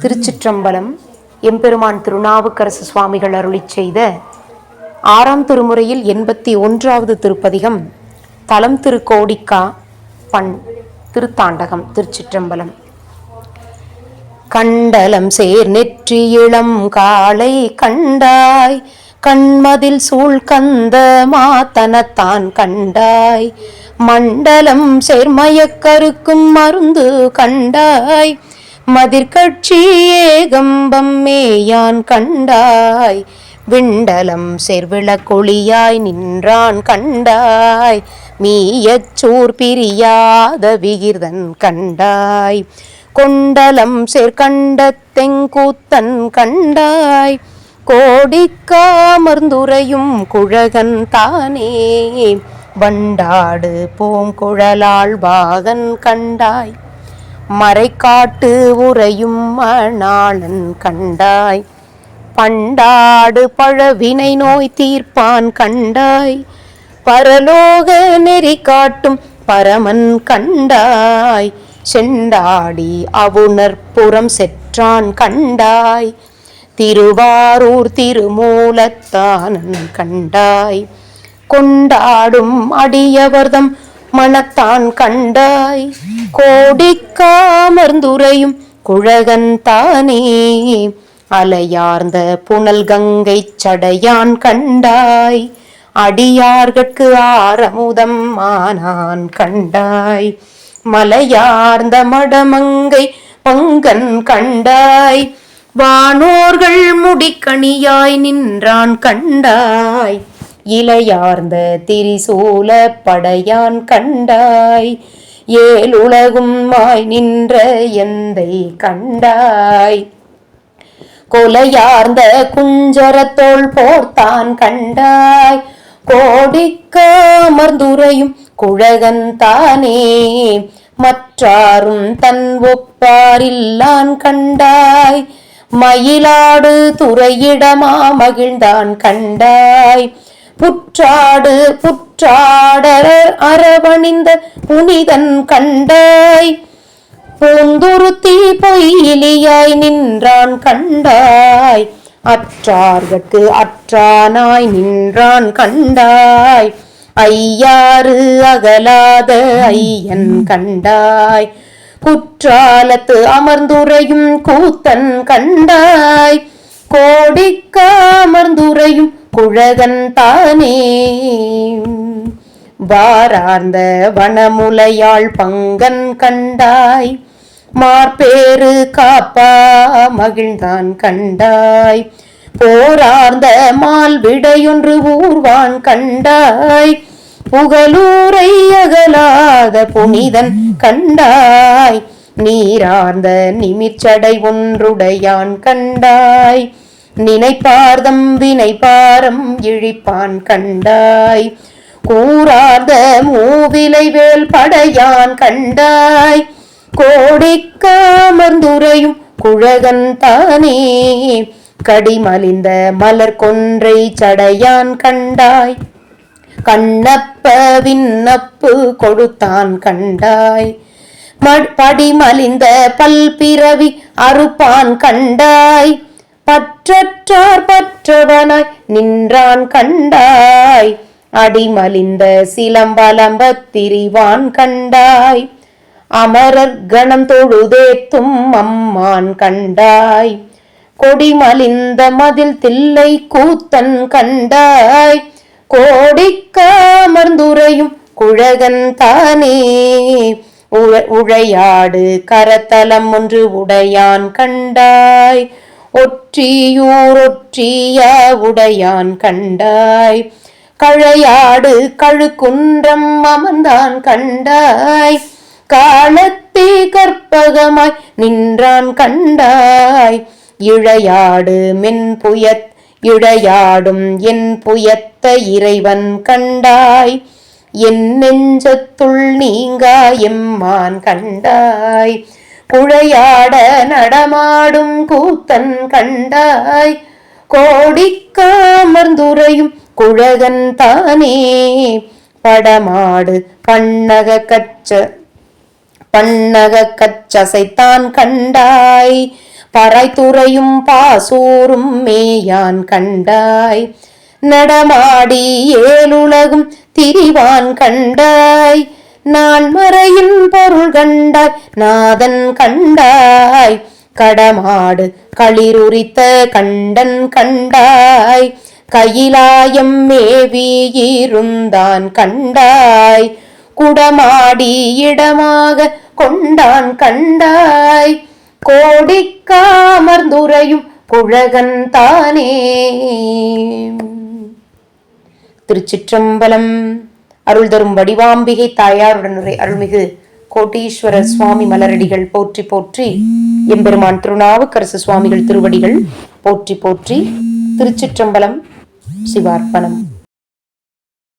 திருச்சிற்றம்பலம் எம்பெருமான் திருநாவுக்கரசு சுவாமிகள் அருளிச் செய்த ஆறாம் திருமுறையில் எண்பத்தி ஒன்றாவது திருப்பதிகம் தலம் திருக்கோடிக்கா பண் திருத்தாண்டகம் திருச்சிற்றம்பலம். கண்டலம் சேர் நெற்றி இளம் காளை கண்டாய் கண்மதில் சூழ் கந்த மாத்தனத்தான் கண்டாய். மண்டலம் சேர்மயக்கருக்கும் மருந்து கண்டாய் மதிர்கட்சி ஏகம்பம் மேயான் கண்டாய். விண்டலம் செர்விளக்கொளியாய் நின்றான் கண்டாய். மீயச்சூர் பிரியாத விகிர்தன் கண்டாய். கொண்டலம் சேர்கண்ட தெங்கூத்தன் கண்டாய். கோடிக்காமர்ந்துரையும் குழகன் தானே. வண்டாடு பூங்குழலாள் பாகன் கண்டாய். மறைக்காட்டு உறையும் மணாளன் கண்டாய். பண்டாடு பழவினை நோய் தீர்ப்பான் கண்டாய். பரலோக நெறி காட்டும் பரமன் கண்டாய். செண்டாடி அவுணர்புறம் செற்றான் கண்டாய். திருவாரூர் திருமூலத்தானன் கண்டாய். கொண்டாடும் அடியவர்தம் மனத்தான் கண்டாய். கோடிக்காமர்ந்துரையும் குழகன் தானே. அலையார்ந்த புனல் கங்கை சடையான் கண்டாய். அடியார்கட்கு ஆரமுதம் ஆனான் கண்டாய். மலையார்ந்த மடமங்கை பங்கன் கண்டாய். வானோர்கள் முடிக்கணியாய் நின்றான் கண்டாய். இலையார்ந்த திரிசூல படையான் கண்டாய். ஏழுலகும் மாய் நின்ற எந்தை கண்டாய். கொலையார்ந்த குஞ்சரத்தோள் போர்த்தான் கண்டாய். கோடிக்காமர்ந்துரையும் குழகன் தானே. மற்றாரும் தன் ஒப்பாரில்லான் கண்டாய். மயிலாடு துறையிடமா மகிழ்ந்தான் கண்டாய். புற்றாடு புற்றாடரர் அரவணிந்த புனிதன் கண்டாய். பூந்துருத்தி பொய்யிலியாய் நின்றான் கண்டாய். அற்றார்கட்கு அற்றானாய் நின்றான் கண்டாய். ஐயாறு அகலாத ஐயன் கண்டாய். குற்றாலத்து அமர்ந்துரையும் கூத்தன் கண்டாய். கோடிக்க அமர்ந்துரையும் தானே வாரார்ந்த வனமுலையாள் பங்கன் கண்டாய் மார்பேறு காப்பா மகிழ்ந்தான் கண்டாய். போரார்ந்த மால் விடையொன்று ஊர்வான் கண்டாய் புகழூரை அகலாத புனிதன் கண்டாய். நீரார்ந்த நிமிச்சடை ஒன்றுடையான் கண்டாய். நினைப்பார்தம் வினைப்பாரம் இழிப்பான் கண்டாய். கூறார்ந்த மூவிலை வேல் படையான் கண்டாய். கோடிக்காமர்ந்துரையும் குழகன் தானே. கடிமலிந்த மலர் கொன்றை சடையான் கண்டாய். கண்ணப்ப விண்ணப்பு கொடுத்தான் கண்டாய். படிமலிந்த பல்பிறவி அறுப்பான் கண்டாய். பற்றற்றார் பற்றவனாய் நின்றான் கண்டாய். அடிமலிந்த சிலம்பலம்ப திரிவான் கண்டாய். அமரர் கணம் தொழுதேத்தும் அம்மான் கண்டாய். கொடிமலிந்த மதில் தில்லை கூத்தன் கண்டாய். கோடிக்காமர்ந்துரையும் குழகன் தானே. உழையாடு கரத்தலம் ஒன்று உடையான் கண்டாய். ஒற்றியூரொற்றிய உடையான் கண்டாய். கழையாடு கழுக்குன்றம் அமர்ந்தான் கண்டாய். காலத்தே கற்பகமாய் நின்றான் கண்டாய். இழையாடு மென் புயத் இழையாடும் என் புயத்த இறைவன் கண்டாய். என் நெஞ்சத்துள் நீங்கா எம்மான் கண்டாய். குழையாட நடமாடும் கூத்தன் கண்டாய். கோடிக்காமர்ந்துரையும் குழகன் தானே. படமாடு பன்னக கச்ச பன்னக கச்சசைத்தான் கண்டாய். பறைத்துறையும் பாசூரும் மேயான் கண்டாய். நடமாடி ஏழுலகும் திரிவான் கண்டாய். நான் மறையின் பொருள் கண்டாய் நாதன் கண்டாய். கடமாடு களிருரித்த கண்டன் கண்டாய். கையிலாயம் மேவி இருந்தான் கண்டாய். குடமாடி இடமாக கொண்டான் கண்டாய். கோடிக்காமர்ந்துரையும் குழகன் தானே. திருச்சிற்றம்பலம் அருள் தரும் வடிவாம்பிகை தாயாருடனுரை அருள்மிகு கோட்டீஸ்வரர் சுவாமி மலரடிகள் போற்றி போற்றி எம்பெருமான் திருநாவுக்கரசு சுவாமிகள் திருவடிகள் போற்றி போற்றி திருச்சிற்றம்பலம் சிவார்ப்பணம்.